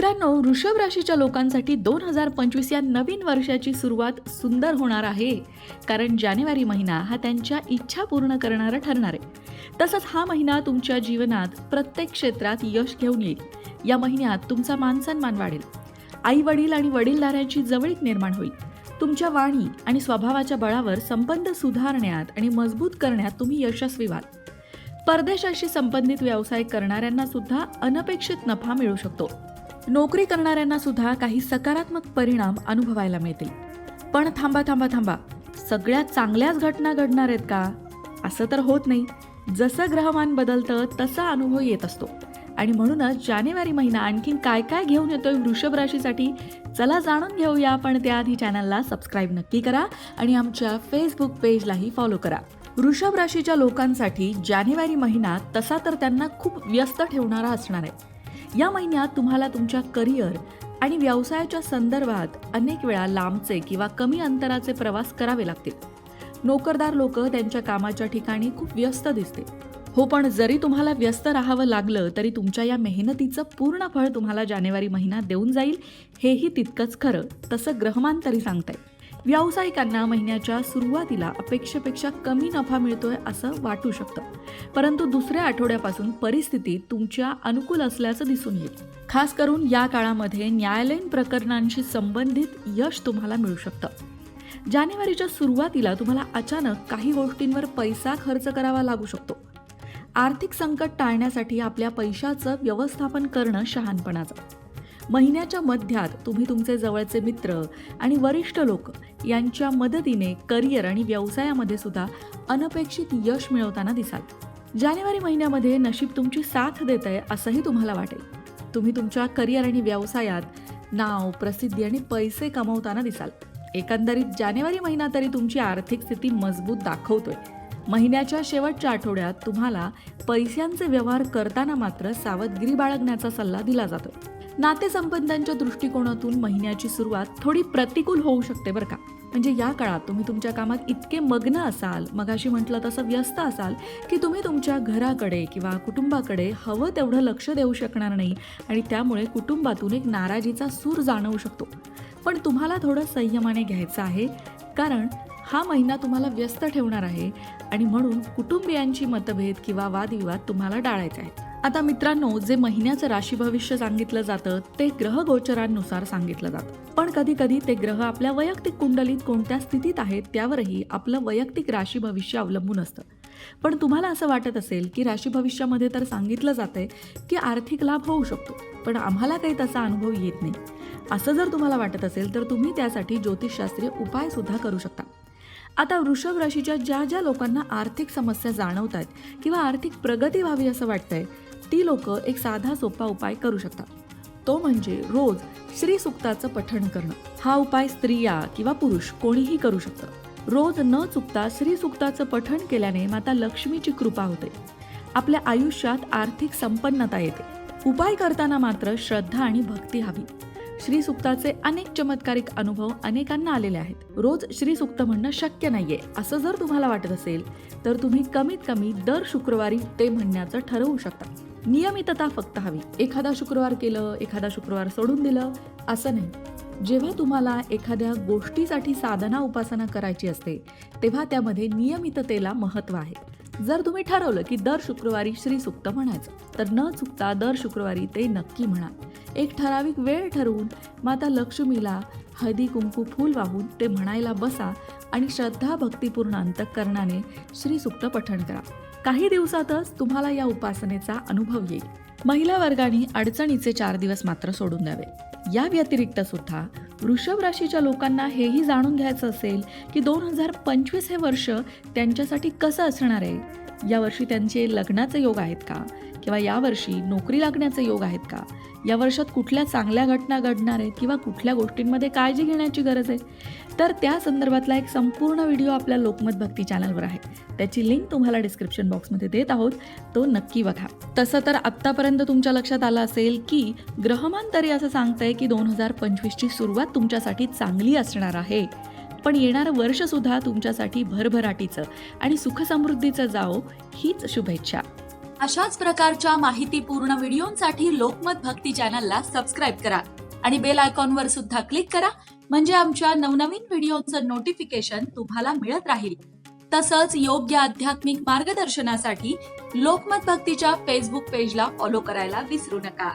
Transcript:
मित्रांनो वृषभ राशीच्या लोकांसाठी दोन हजार पंचवीस या नवीन वर्षाची सुरुवात सुंदर होणार आहे. कारण जानेवारी महिना हा त्यांच्या इच्छा पूर्ण करणारा ठरणार आहे. तसंच हा महिना तुमच्या जीवनात प्रत्येक क्षेत्रात यश घेऊन येईल. या महिन्यात तुमचा मानसन्मान वाढेल. आई वडील आणि वडीलधाऱ्यांची जवळीक निर्माण होईल. तुमच्या वाणी आणि स्वभावाच्या बळावर संबंध सुधारण्यात आणि मजबूत करण्यात तुम्ही यशस्वी व्हाल. परदेशाशी संबंधित व्यवसाय करणाऱ्यांना सुद्धा अनपेक्षित नफा मिळू शकतो. नोकरी करणाऱ्यांना सुद्धा काही सकारात्मक परिणाम अनुभवायला मिळतील. पण थांबा थांबा थांबा. सगळ्यात चांगल्याच घटना घडणार आहेत का? असं तर होत नाही. जसं ग्रहमान बदलतं तसा अनुभव येत असतो. आणि म्हणूनच जानेवारी महिना आणखीन काय काय घेऊन येतोय वृषभ राशीसाठी चला जाणून घेऊया पण त्याआधी चॅनलला सबस्क्राईब नक्की करा आणि आमच्या फेसबुक पेजलाही फॉलो करा. वृषभ राशीच्या लोकांसाठी जानेवारी महिना तसा तर त्यांना खूप व्यस्त ठेवणारा असणार आहे. या महिन्यात तुम्हाला तुमच्या करिअर आणि व्यवसायाच्या संदर्भात अनेक वेळा लांबचे किंवा कमी अंतराचे प्रवास करावे लागतील. नोकरदार लोक त्यांच्या कामाच्या ठिकाणी खूप व्यस्त दिसते हो पण जरी तुम्हाला व्यस्त राहावं लागलं तरी तुमच्या या मेहनतीचं पूर्ण फळ तुम्हाला जानेवारी महिना देऊन जाईल हेही तितकंच खरं तसं ग्रहमान तरी सांगताय व्यावसायिकांना महिन्याच्या सुरुवातीला अपेक्षेपेक्षा कमी नफा मिळतोय असं वाटू शकतं. परंतु दुसऱ्या आठवड्यापासून परिस्थिती तुमच्या अनुकूल असल्याचं दिसून येईल. खास करून या काळामध्ये न्यायालयीन प्रकरणांशी संबंधित यश तुम्हाला मिळू शकतं. जानेवारीच्या सुरुवातीला तुम्हाला अचानक काही गोष्टींवर पैसा खर्च करावा लागू शकतो. आर्थिक संकट टाळण्यासाठी आपल्या पैशाचं व्यवस्थापन करणं शहाणपणाचं. महिन्याच्या मध्यात तुम्ही तुमचे जवळचे मित्र आणि वरिष्ठ लोक यांच्या मदतीने करिअर आणि व्यवसायामध्ये सुद्धा अनपेक्षित यश मिळवताना दिसाल. जानेवारी महिन्यामध्ये नशीब तुमची साथ देत आहे असंही तुम्हाला वाटेल. तुम्ही तुमच्या करिअर आणि व्यवसायात नाव प्रसिद्धी आणि पैसे कमवताना दिसाल. एकंदरीत जानेवारी महिना तरी तुमची आर्थिक स्थिती मजबूत दाखवतोय. महिन्याच्या शेवटच्या आठवड्यात तुम्हाला पैशांचे व्यवहार करताना मात्र सावधगिरी बाळगण्याचा सल्ला दिला जातोय. नातेसंबंधांच्या दृष्टिकोनातून महिन्याची सुरुवात थोडी प्रतिकूल होऊ शकते बरं का? म्हणजे या काळात तुम्ही तुमच्या कामात इतके मग्न असाल मगाशी म्हटलं तसं व्यस्त असाल की तुम्ही तुमच्या घराकडे किंवा कुटुंबाकडे हवं तेवढं लक्ष देऊ शकणार नाही आणि त्यामुळे कुटुंबातून एक नाराजीचा सूर जाणवू शकतो. पण तुम्हाला थोडं संयमाने घ्यायचं आहे कारण हा महिना तुम्हाला व्यस्त ठेवणार आहे आणि म्हणून कुटुंबियांची मतभेद किंवा वादविवाद तुम्हाला टाळायचे आहेत. आता मित्रांनो जे महिन्याचं राशी भविष्य सांगितलं जातं ते ग्रह गोचरांनुसार सांगितलं जातं. पण कधी कधी ते ग्रह आपल्या वैयक्तिक कुंडलीत कोणत्या स्थितीत आहेत त्यावरही आपलं वैयक्तिक राशी भविष्य अवलंबून असतं. पण तुम्हाला असं वाटत असेल की राशी भविष्यामध्ये तर सांगितलं जातंय की आर्थिक लाभ होऊ शकतो पण आम्हाला काही तसा अनुभव येत नाही. असं जर तुम्हाला वाटत असेल तर तुम्ही त्यासाठी ज्योतिषशास्त्रीय उपाय सुद्धा करू शकता. आता वृषभ राशीच्या ज्या ज्या लोकांना आर्थिक समस्या जाणवत आहेत किंवा आर्थिक प्रगती व्हावी असं वाटतंय ती लोक एक साधा सोपा उपाय करू शकतात. तो म्हणजे रोज श्री सुक्ताचं पठण करणं. हा उपाय स्त्रिया किंवा पुरुष कोणीही करू शकतं. रोज न चुकता श्री सुक्ताचं पठण केल्याने माता लक्ष्मीची कृपा होते. आपल्या आयुष्यात आर्थिक संपन्नता येते. उपाय करताना मात्र श्रद्धा आणि भक्ती हवी. श्री सुक्ताचे अनेक चमत्कारिक अनुभव अनेकांना आलेले आहेत. रोज श्री सुक्त म्हणणं शक्य नाहीये असं जर तुम्हाला वाटत असेल तर तुम्ही कमीत कमी दर शुक्रवारी ते म्हणण्याचं ठरवू शकता. नियमितता फक्त हवी. एखादा शुक्रवार केलं एखादा शुक्रवार सोडून दिलं असं नाही. जेव्हा तुम्हाला एखाद्या गोष्टीसाठी साधना उपासना करायची असते तेव्हा त्यामध्ये नियमिततेला महत्त्व आहे. जर तुम्ही ठरवलं की दर शुक्रवारी श्रीसुक्त म्हणायचं तर न चुकता दर शुक्रवारी ते नक्की म्हणा. एक ठराविक वेळ ठरवून माता लक्ष्मीला हळदी कुंकू फूल वाहून ते म्हणायला बसा आणि श्रद्धा भक्तिपूर्ण अंतकरणाने श्रीसुक्त पठण करा. काही दिवसातच तुम्हाला या उपासनेचा अनुभव येईल. महिला वर्गाने अडचणीचे चार दिवस मात्र सोडून द्यावे. या व्यतिरिक्त सुद्धा वृषभ राशीच्या लोकांना हेही जाणून घ्यायचं असेल की दोन हजार पंचवीस हे वर्ष त्यांच्यासाठी कसं असणार आहे? यावर्षी त्यांचे लग्नाचे योग आहेत का? किंवा यावर्षी नोकरी लागण्याचे योग आहेत का? या वर्षात कुठल्या चांगल्या घटना घडणार आहेत किंवा कुठल्या गोष्टींमध्ये काळजी घेण्याची गरज आहे? तर त्या संदर्भातला एक संपूर्ण व्हिडिओ आपल्या लोकमत भक्ती चॅनलवर आहे. त्याची लिंक तुम्हाला डिस्क्रिप्शन बॉक्समध्ये देत आहोत. तो नक्की बघा. तसं तर आत्तापर्यंत तुमच्या लक्षात आलं असेल की ग्रहमान तरी असं आहे की दोन हजार पंचवीसची सुरुवात तुमच्यासाठी चांगली असणार आहे. पण येणारं वर्षसुद्धा तुमच्यासाठी भरभराटीचं आणि सुखसमृद्धीचं जाओ हीच शुभेच्छा. अशाच प्रकारच्या माहितीपूर्ण व्हिडिओंसाठी लोकमत भक्ती चॅनलला सबस्क्राईब करा आणि बेल आयकॉनवर सुद्धा क्लिक करा म्हणजे आमच्या नवनवीन व्हिडिओचं नोटिफिकेशन तुम्हाला मिळत राहील. तसंच योग्य आध्यात्मिक मार्गदर्शनासाठी लोकमत भक्तीच्या फेसबुक पेजला फॉलो करायला विसरू नका.